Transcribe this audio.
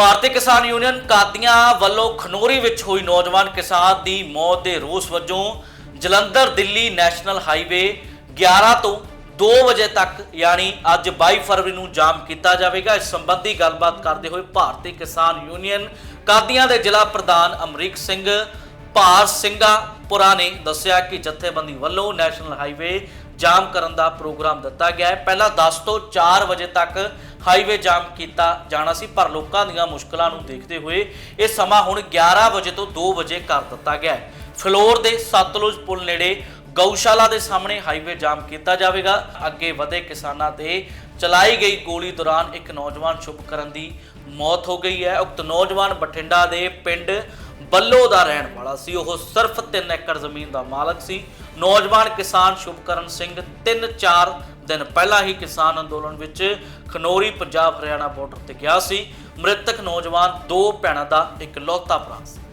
ਭਾਰਤੀ ਕਿਸਾਨ ਯੂਨੀਅਨ ਕਾਦੀਆਂ ਵੱਲੋਂ ਖਨੋਰੀ ਵਿੱਚ ਹੋਈ ਨੌਜਵਾਨ ਕਿਸਾਨ ਦੀ ਮੌਤ ਦੇ ਰੋਸ ਵਜੋਂ ਜਲੰਧਰ ਦਿੱਲੀ ਨੈਸ਼ਨਲ ਹਾਈਵੇ 11 ਤੋਂ 2 ਵਜੇ ਤੱਕ, ਯਾਨੀ ਅੱਜ 22 ਫਰਵਰੀ ਨੂੰ ਜਾਮ ਕੀਤਾ ਜਾਵੇਗਾ। ਇਸ ਸੰਬੰਧੀ ਗੱਲਬਾਤ ਕਰਦੇ ਹੋਏ ਭਾਰਤੀ ਕਿਸਾਨ ਯੂਨੀਅਨ ਕਾਦੀਆਂ ਦੇ ਜ਼ਿਲ੍ਹਾ ਪ੍ਰਧਾਨ ਅਮਰੀਕ ਸਿੰਘ ਭਾਰ ਸਿੰਘਾਪੁਰਾ ਨੇ ਦੱਸਿਆ ਕਿ ਜਥੇਬੰਦੀ ਵੱਲੋਂ ਨੈਸ਼ਨਲ ਹਾਈਵੇ ਜਾਮ ਕਰਨ ਦਾ ਪ੍ਰੋਗਰਾਮ ਦਿੱਤਾ ਗਿਆ ਹੈ। ਪਹਿਲਾਂ 10 ਤੋਂ 4 ਵਜੇ ਤੱਕ ਹਾਈਵੇ ਜਾਮ ਕੀਤਾ ਜਾਣਾ ਸੀ, ਪਰ ਲੋਕਾਂ ਦੀਆਂ ਮੁਸ਼ਕਲਾਂ ਨੂੰ ਦੇਖਦੇ ਹੋਏ ਇਹ ਸਮਾਂ ਹੁਣ 11 ਵਜੇ ਤੋਂ 2 ਵਜੇ ਕਰ ਦਿੱਤਾ ਗਿਆ ਹੈ। ਫਲੋਰ ਦੇ ਸਤਲੁਜ ਪੁਲ ਨੇੜੇ ਗਊਸ਼ਾਲਾ ਦੇ ਸਾਹਮਣੇ ਹਾਈਵੇ ਜਾਮ ਕੀਤਾ ਜਾਵੇਗਾ। ਅੱਗੇ ਵਧੇ ਕਿਸਾਨਾਂ ਤੇ ਚਲਾਈ ਗਈ ਗੋਲੀ ਦੌਰਾਨ ਇੱਕ ਨੌਜਵਾਨ ਸ਼ੁਭਕਰਨ ਦੀ ਮੌਤ ਹੋ ਗਈ ਹੈ। ਉਕਤ ਨੌਜਵਾਨ ਬਠਿੰਡਾ ਦੇ ਪਿੰਡ ਬੱਲੋ ਦਾ ਰਹਿਣ ਵਾਲਾ ਸੀ। ਉਹ ਸਿਰਫ 3 ਏਕੜ ਜ਼ਮੀਨ ਦਾ ਮਾਲਕ ਸੀ। ਨੌਜਵਾਨ ਕਿਸਾਨ ਸ਼ੁਭਕਰਨ ਸਿੰਘ 3-4 ਦਿਨ ਪਹਿਲਾਂ ਹੀ ਕਿਸਾਨ ਅੰਦੋਲਨ ਵਿੱਚ ਖਨੋਰੀ, ਪੰਜਾਬ, ਹਰਿਆਣਾ ਬਾਰਡਰ ਤੇ ਗਿਆ ਸੀ। ਮ੍ਰਿਤਕ ਨੌਜਵਾਨ ਦੋ ਭੈਣਾਂ ਦਾ ਇਕਲੌਤਾ ਭਰਾ ਸੀ।